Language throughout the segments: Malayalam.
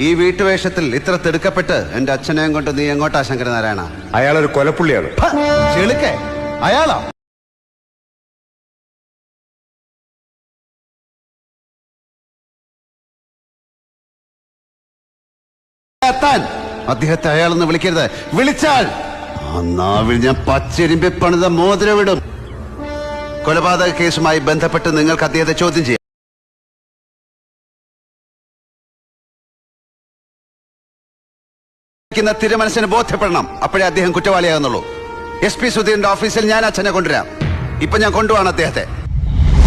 ഈ വീട്ടുവേഷത്തിൽ ഇത്ര തിടുക്കപ്പെട്ട് എന്റെ അച്ഛനെയും കൊണ്ട് നീ എങ്ങോട്ടാ ശങ്കരനാരായണ? അയാളൊരു കൊലപ്പുള്ളിയാണ്. ചെളുക്കെ. അയാളാ? എത്താൻ. അദ്ദേഹത്തെ അയാളെന്ന് വിളിക്കരുത്. വിളിച്ചാൽ. ആ നാവിൽ ഞാൻ പച്ചരിമ്പി പണിത മോതിരവിടും കൊലപാതക കേസുമായി ബന്ധപ്പെട്ട് നിങ്ങൾക്ക് അദ്ദേഹത്തെ ചോദ്യം ചെയ്യാം. ക്കുന്ന തിരുമനസിന് ബോധ്യപ്പെടണം. അപ്പോഴേ അദ്ദേഹം കുറ്റവാളിയാകുന്നുള്ളൂ. എസ് പി സുധീറിന്റെ ഓഫീസിൽ ഞാൻ അച്ഛനെ കൊണ്ടുവരാം. ഇപ്പൊ ഞാൻ കൊണ്ടുപോകണം അദ്ദേഹത്തെ.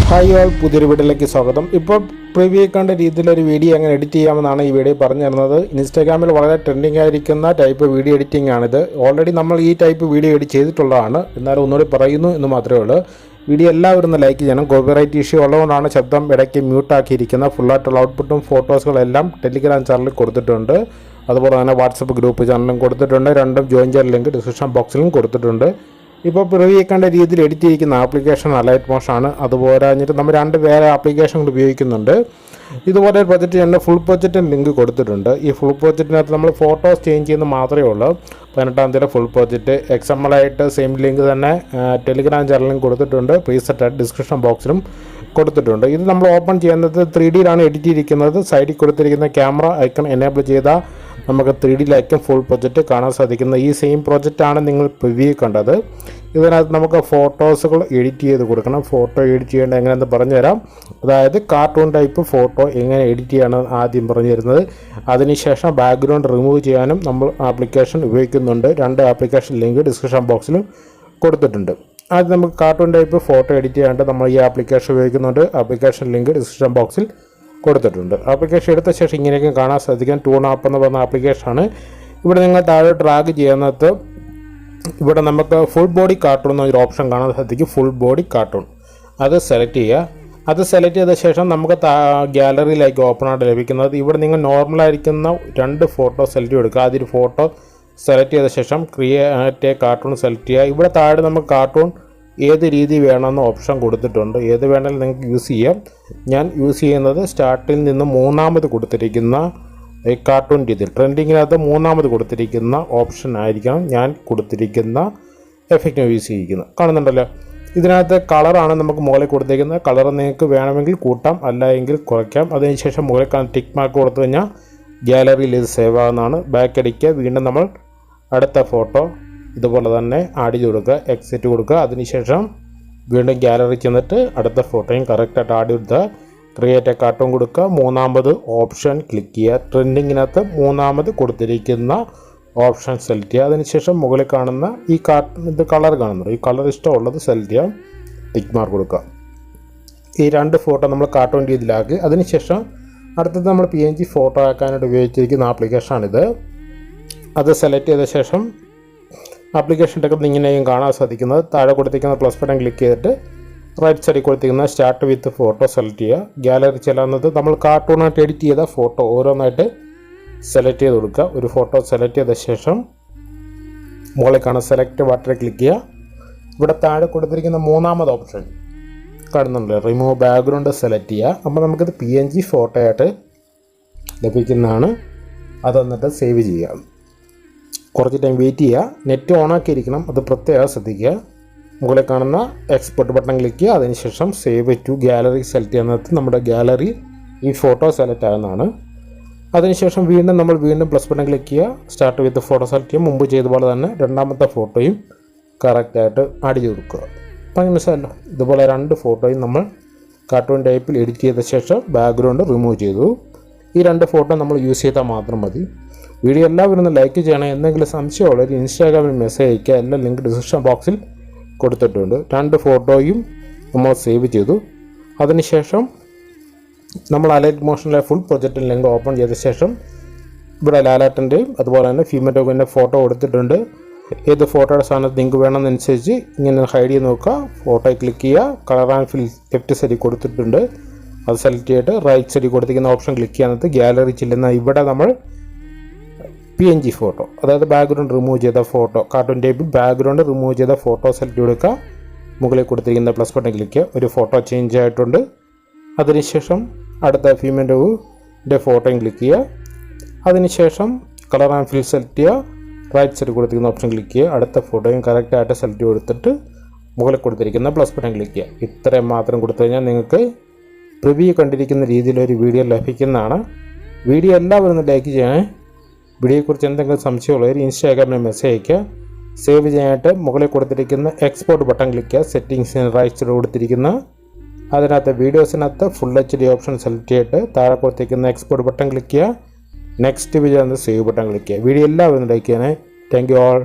ഹായ് ഓൾ പുതിയൊരു വീട്ടിലേക്ക് സ്വാഗതം. ഇപ്പോൾ പ്രിവ്യൂ കണ്ട രീതിയിലൊരു വീഡിയോ അങ്ങനെ എഡിറ്റ് ചെയ്യാമെന്നാണ് ഈ വീഡിയോ പറഞ്ഞു തരുന്നത്. ഇൻസ്റ്റാഗ്രാമിൽ വളരെ ട്രെൻഡിങ് ആയിരിക്കുന്ന ടൈപ്പ് വീഡിയോ എഡിറ്റിംഗ് ആണിത്. ഓൾറെഡി നമ്മൾ ഈ ടൈപ്പ് വീഡിയോ എഡിറ്റ് ചെയ്തിട്ടുള്ളതാണ്. എന്നാലും ഒന്നുകൂടി പറയുന്നു എന്ന് മാത്രമേ ഉള്ളൂ. വീഡിയോ എല്ലാവരും ഒന്ന് ലൈക്ക് ചെയ്യണം. കോപ്പിറൈറ്റ് ഇഷ്യൂ ഉള്ളതുകൊണ്ടാണ് ശബ്ദം ഇടയ്ക്ക് മ്യൂട്ടാക്കിയിരിക്കുന്നത് ഫുള്ളായിട്ടുള്ള ഔട്ട്പുട്ടും ഫോട്ടോസുകളെല്ലാം ടെലിഗ്രാം ചാനലിൽ കൊടുത്തിട്ടുണ്ട്. അതുപോലെ തന്നെ വാട്സപ്പ് ഗ്രൂപ്പ് ചാനലും കൊടുത്തിട്ടുണ്ട്. രണ്ടും ജോയിൻ ചെയ്യാൻ ലിങ്ക് ഡിസ്ക്രിപ്ഷൻ ബോക്സിലും കൊടുത്തിട്ടുണ്ട്. ഇപ്പോൾ പിറവിയേക്കേണ്ട രീതിയിൽ എഡിറ്റ് ചെയ്തിരിക്കുന്ന ആപ്ലിക്കേഷൻ അലൈറ്റ് മോഷാണ് അതുപോലെ കഴിഞ്ഞിട്ട് നമ്മൾ രണ്ട് വേറെ ആപ്ലിക്കേഷൻ ഉപയോഗിക്കുന്നുണ്ട്. ഇതുപോലെ ഒരു പ്രൊജക്റ്റ് ഞാൻ ഫുൾ പ്രൊജക്റ്റിന് ലിങ്ക് കൊടുത്തിട്ടുണ്ട്. ഈ ഫുൾ പ്രൊജക്റ്റിനകത്ത് നമ്മൾ ഫോട്ടോസ് ചേഞ്ച് ചെയ്യുന്നത് മാത്രമേ ഉള്ളൂ. പതിനെട്ടാം തീയതി ഫുൾ പ്രൊജക്റ്റ് എക്സാമ്പിളായിട്ട് സെയിം ലിങ്ക് തന്നെ ടെലിഗ്രാം ചാനലിലും കൊടുത്തിട്ടുണ്ട്. പ്രീസെറ്റ് ഡിസ്ക്രിപ്ഷൻ ബോക്സിലും കൊടുത്തിട്ടുണ്ട്. ഇത് നമ്മൾ ഓപ്പൺ ചെയ്യുന്നത് ത്രീ ഡിയിലാണ് എഡിറ്റ് ചെയ്തിരിക്കുന്നത്. സൈഡിൽ കൊടുത്തിരിക്കുന്ന ക്യാമറ ഐക്കൺ എനേബിൾ ചെയ്താൽ നമുക്ക് ത്രീ ഡിയിലായിരിക്കും ഫുൾ പ്രൊജക്റ്റ് കാണാൻ സാധിക്കുന്നത് ഈ സെയിം പ്രൊജക്റ്റാണ് നിങ്ങൾ പ്രിവ്യൂ കണ്ടത്. ഇതിനകത്ത് നമുക്ക് ഫോട്ടോസുകൾ എഡിറ്റ് ചെയ്ത് കൊടുക്കണം. ഫോട്ടോ എഡിറ്റ് ചെയ്യേണ്ടത് എങ്ങനെയെന്ന് പറഞ്ഞുതരാം. അതായത് കാർട്ടൂൺ ടൈപ്പ് ഫോട്ടോ എങ്ങനെ എഡിറ്റ് ചെയ്യണം ആദ്യം പറഞ്ഞു തരുന്നത്. അതിനുശേഷം ബാക്ക്ഗ്രൗണ്ട് റിമൂവ് ചെയ്യാനും നമ്മൾ ആപ്ലിക്കേഷൻ ഉപയോഗിക്കുന്നുണ്ട്. രണ്ട് ആപ്ലിക്കേഷൻ ലിങ്ക് ഡിസ്ക്രിപ്ഷൻ ബോക്സിലും കൊടുത്തിട്ടുണ്ട്. ആദ്യം നമുക്ക് കാർട്ടൂൺ ടൈപ്പ് ഫോട്ടോ എഡിറ്റ് ചെയ്യാണ്ട് നമ്മൾ ഈ ആപ്ലിക്കേഷൻ ഉപയോഗിക്കുന്നുണ്ട്. ആപ്ലിക്കേഷൻ ലിങ്ക് ഡിസ്ക്രിപ്ഷൻ ബോക്സിൽ കൊടുത്തിട്ടുണ്ട്. ആപ്ലിക്കേഷൻ എടുത്ത ശേഷം ഇങ്ങനെയൊക്കെ കാണാൻ സാധിക്കും. ടൂൺ ആപ്പ് എന്ന് പറഞ്ഞ ആപ്ലിക്കേഷനാണ് ഇവിടെ നിങ്ങൾ താഴെ ട്രാക്ക് ചെയ്യുന്നത് ഇവിടെ നമുക്ക് ഫുൾ ബോഡി കാർട്ടൂൺ എന്നൊരു ഓപ്ഷൻ കാണാൻ സാധിക്കും. ഫുൾ ബോഡി കാർട്ടൂൺ അത് സെലക്ട് ചെയ്യുക. അത് സെലക്ട് ചെയ്ത ശേഷം നമുക്ക് ഗ്യാലറിയിലേക്ക് ഓപ്പൺ ആയിട്ട് ലഭിക്കുന്നത്. ഇവിടെ നിങ്ങൾ നോർമലായിരിക്കുന്ന രണ്ട് ഫോട്ടോ സെലക്ട് എടുക്കുക. ആദ്യം ഫോട്ടോ സെലക്ട് ചെയ്ത ശേഷം ക്രിയേറ്റ് കാർട്ടൂൺ സെലക്ട് ചെയ്യുക. ഇവിടെ താഴെ നമുക്ക് കാർട്ടൂൺ ഏത് രീതി വേണമെന്ന് ഓപ്ഷൻ കൊടുത്തിട്ടുണ്ട്. ഏത് വേണമെങ്കിലും നിങ്ങൾക്ക് യൂസ് ചെയ്യാം. ഞാൻ യൂസ് ചെയ്യുന്നത് സ്റ്റാർട്ടിൽ നിന്ന് മൂന്നാമത് കൊടുത്തിരിക്കുന്ന കാർട്ടൂൺ രീതിയിൽ. ട്രെൻഡിങ്ങിനകത്ത് മൂന്നാമത് കൊടുത്തിരിക്കുന്ന ഓപ്ഷൻ ആയിരിക്കണം ഞാൻ കൊടുത്തിരിക്കുന്ന എഫക്റ്റ് യൂസ് ചെയ്യിക്കുന്നത് കാണുന്നുണ്ടല്ലോ? ഇതിനകത്ത് കളറാണ് നമുക്ക് മുകളിൽ കൊടുത്തിരിക്കുന്നത് കളർ നിങ്ങൾക്ക് വേണമെങ്കിൽ കൂട്ടാം അല്ല എങ്കിൽ കുറയ്ക്കാം. അതിനുശേഷം മുകളിൽ ടിക്ക് മാർക്ക് കൊടുത്തു കഴിഞ്ഞാൽ ഗ്യാലറിയിൽ ഇത് സേവ് ആകുന്നതാണ് ബാക്ക് അടിക്കുക. വീണ്ടും നമ്മൾ അടുത്ത ഫോട്ടോ ഇതുപോലെ തന്നെ ആഡ് ചെയ്ത് കൊടുക്കുക എക്സിറ്റ് കൊടുക്കുക. അതിനുശേഷം വീണ്ടും ഗാലറി ചെന്നിട്ട് അടുത്ത ഫോട്ടോയും കറക്റ്റായിട്ട് ആഡ് ചെയ്ത് ക്രിയേറ്റ് എ കാർട്ടൂൺ കൊടുക്കുക. മൂന്നാമത് ഓപ്ഷൻ ക്ലിക്ക് ചെയ്യുക. ട്രെൻഡിങ്ങിനകത്ത് മൂന്നാമത് കൊടുത്തിരിക്കുന്ന ഓപ്ഷൻ സെലക്ട് ചെയ്യുക. അതിനുശേഷം മുകളിൽ കാണുന്ന ഈ കാർട്ട് ഇത് കളർ കാണുന്നുണ്ട് ഈ കളർ ഇഷ്ടമുള്ളത് സെലക്ട് ചെയ്യാം ടിക്ക് മാർക്ക് കൊടുക്കുക. ഈ രണ്ട് ഫോട്ടോ നമ്മൾ കാർട്ടൂൺ രീതിയിലാക്കി. അതിനുശേഷം അടുത്തത് നമ്മൾ പി എൻ ജി ഫോട്ടോ ആക്കാനായിട്ട് ഉപയോഗിച്ചിരിക്കുന്ന ആപ്ലിക്കേഷനാണിത് അത് സെലക്ട് ചെയ്ത ശേഷം ആപ്ലിക്കേഷന്റെ ഒക്കെ ഇങ്ങനെയും കാണാൻ സാധിക്കുന്നത്. താഴെ കൊടുത്തിരിക്കുന്ന പ്ലസ് ബട്ടൺ ക്ലിക്ക് ചെയ്തിട്ട് റൈറ്റ് സൈഡിൽ കൊടുത്തിരിക്കുന്ന സ്റ്റാർട്ട് വിത്ത് ഫോട്ടോ സെലക്ട് ചെയ്യുക. ഗാലറി ചെല്ലാവുന്നത് നമ്മൾ കാർട്ടൂണായിട്ട് എഡിറ്റ് ചെയ്ത ഫോട്ടോ ഓരോന്നായിട്ട് സെലക്ട് ചെയ്ത് കൊടുക്കുക. ഒരു ഫോട്ടോ സെലക്ട് ചെയ്ത ശേഷം മുകളിൽ കാണാൻ സെലക്ട് ബട്ടൺ ക്ലിക്ക് ചെയ്യുക. ഇവിടെ താഴെ കൊടുത്തിരിക്കുന്ന മൂന്നാമത് ഓപ്ഷൻ കാണുന്നുണ്ട് റിമൂവ് ബാക്ക്ഗ്രൗണ്ട് സെലക്ട് ചെയ്യുക. അപ്പോൾ നമുക്കിത് പി എൻ ജി ഫോട്ടോ ആയിട്ട് ലഭിക്കുന്നതാണ്. അത് എന്നിട്ട് സേവ് ചെയ്യുക. കുറച്ച് ടൈം വെയിറ്റ് ചെയ്യുക. നെറ്റ് ഓണാക്കി ഇരിക്കണം അത് പ്രത്യേകം ശ്രദ്ധിക്കുക. മുകളിൽ കാണുന്ന എക്സ്പോർട്ട് ബട്ടൺ ക്ലിക്ക് ചെയ്യുക. അതിനുശേഷം സേവ് ടു ഗാലറി സെലക്ട് ചെയ്യുന്നത് നമ്മുടെ ഗാലറി ഈ ഫോട്ടോ സെലക്ട് ആകുന്നതാണ്. അതിനുശേഷം വീണ്ടും നമ്മൾ വീണ്ടും പ്ലസ് ബട്ടൺ ക്ലിക്ക് ചെയ്യുക. സ്റ്റാർട്ട് വിത്ത് ഫോട്ടോ സെലക്ട് ചെയ്യുക. മുമ്പ് ചെയ്ത പോലെ തന്നെ രണ്ടാമത്തെ ഫോട്ടോയും കറക്റ്റായിട്ട് ആഡ് ചെയ്ത് കൊടുക്കുക. അപ്പം മനസ്സിലല്ലോ ഇതുപോലെ രണ്ട് ഫോട്ടോയും നമ്മൾ കാർട്ടൂൺ ടൈപ്പിൽ എഡിറ്റ് ചെയ്ത ശേഷം ബാക്ക്ഗ്രൗണ്ട് റിമൂവ് ചെയ്തു. ഈ രണ്ട് ഫോട്ടോ നമ്മൾ യൂസ് ചെയ്താൽ മാത്രം മതി. വീഡിയോ എല്ലാവരും ഒന്ന് ലൈക്ക് ചെയ്യണം. എന്തെങ്കിലും സംശയമുള്ളവർ ഇൻസ്റ്റാഗ്രാമിൽ മെസ്സേജ് അയക്കുക എല്ലാ ലിങ്ക് ഡിസ്ക്രിപ്ഷൻ ബോക്സിൽ കൊടുത്തിട്ടുണ്ട്. രണ്ട് ഫോട്ടോയും നമ്മൾ സേവ് ചെയ്തു. അതിനുശേഷം നമ്മൾ അലൈറ്റ് മോഷനിലെ ഫുൾ പ്രൊജക്റ്റിൽ ലിങ്ക് ഓപ്പൺ ചെയ്ത ശേഷം ഇവിടെ ലാലാട്ടന്റെയും അതുപോലെ തന്നെ ഫീമെയിൽ ടോക്കിന്റെ ഫോട്ടോ കൊടുത്തിട്ടുണ്ട്. ഏത് ഫോട്ടോയുടെ സ്ഥാനത്ത് ലിങ്ക് വേണമെന്നനുസരിച്ച് ഇങ്ങനെ ഹൈഡ് ചെയ്ത് നോക്കുക. ഫോട്ടോ ക്ലിക്ക് ചെയ്യുക. കളർ ആൻഡ് ഫിൽ ലെഫ്റ്റ് സൈഡിൽ കൊടുത്തിട്ടുണ്ട്. അത് സെലക്ട് ചെയ്തിട്ട് റൈറ്റ് സൈഡിൽ കൊടുത്തിരിക്കുന്ന ഓപ്ഷൻ ക്ലിക്ക് ചെയ്യാനത്ത് ഗാലറി ചെല്ലുന്ന ഇവിടെ നമ്മൾ പി എൻ ജി ഫോട്ടോ അതായത് ബാക്ക്ഗ്രൗണ്ട് റിമൂവ് ചെയ്ത photo cartoon type background remove ചെയ്ത ഫോട്ടോ സെലക്ട് കൊടുക്കുക മുകളിൽ കൊടുത്തിരിക്കുന്ന പ്ലസ് ബട്ടൺ ക്ലിക്ക് ഒരു ഫോട്ടോ ചേഞ്ച് ആയിട്ടുണ്ട്. അതിനുശേഷം അടുത്ത ഫീമെന്റെ ഫോട്ടോയും ക്ലിക്ക് ചെയ്യുക. അതിനുശേഷം കളർ ആൻഡ് ഫിൽ സെലക്ട് ചെയ്യുക. റൈറ്റ് സൈഡ് കൊടുത്തിരിക്കുന്ന ഓപ്ഷൻ ക്ലിക്ക് ചെയ്യുക. അടുത്ത ഫോട്ടോയും കറക്റ്റായിട്ട് സെലക്ട് കൊടുത്തിട്ട് മുകളിൽ കൊടുത്തിരിക്കുന്ന പ്ലസ് ബട്ടൺ ക്ലിക്ക് ചെയ്യുക. ഇത്രയും മാത്രം കൊടുത്തു കഴിഞ്ഞാൽ നിങ്ങൾക്ക് പ്രിവ്യൂ കണ്ടിരിക്കുന്ന രീതിയിലൊരു വീഡിയോ ലഭിക്കുന്നതാണ്. വീഡിയോ എല്ലാവരും ഒന്ന് ലൈക്ക് ചെയ്യണേ. വീഡിയോയെക്കുറിച്ച് എന്തെങ്കിലും സംശയമുള്ളവർ ഇൻസ്റ്റാഗ്രാമിൽ മെസ്സേജ് അയയ്ക്കുക. സേവ് ചെയ്യാനായിട്ട് മുകളിൽ കൊടുത്തിരിക്കുന്ന എക്സ്പോർട്ട് ബട്ടൺ ക്ലിക്ക് ചെയ്യുക. സെറ്റിങ്സിന് റൈറ്റ് സൈഡ് കൊടുത്തിരിക്കുന്ന അതിനകത്ത് വീഡിയോസിനകത്ത് full H D option select ചെയ്തിട്ട് താഴെ കൊടുത്തിരിക്കുന്ന എക്സ്പോർട്ട് ബട്ടൺ ക്ലിക്ക് ചെയ്യുക. Next video save button click ചെയ്യുക. വീഡിയോ എല്ലാവരും ചെയ്യണേ താങ്ക് യു ആൾ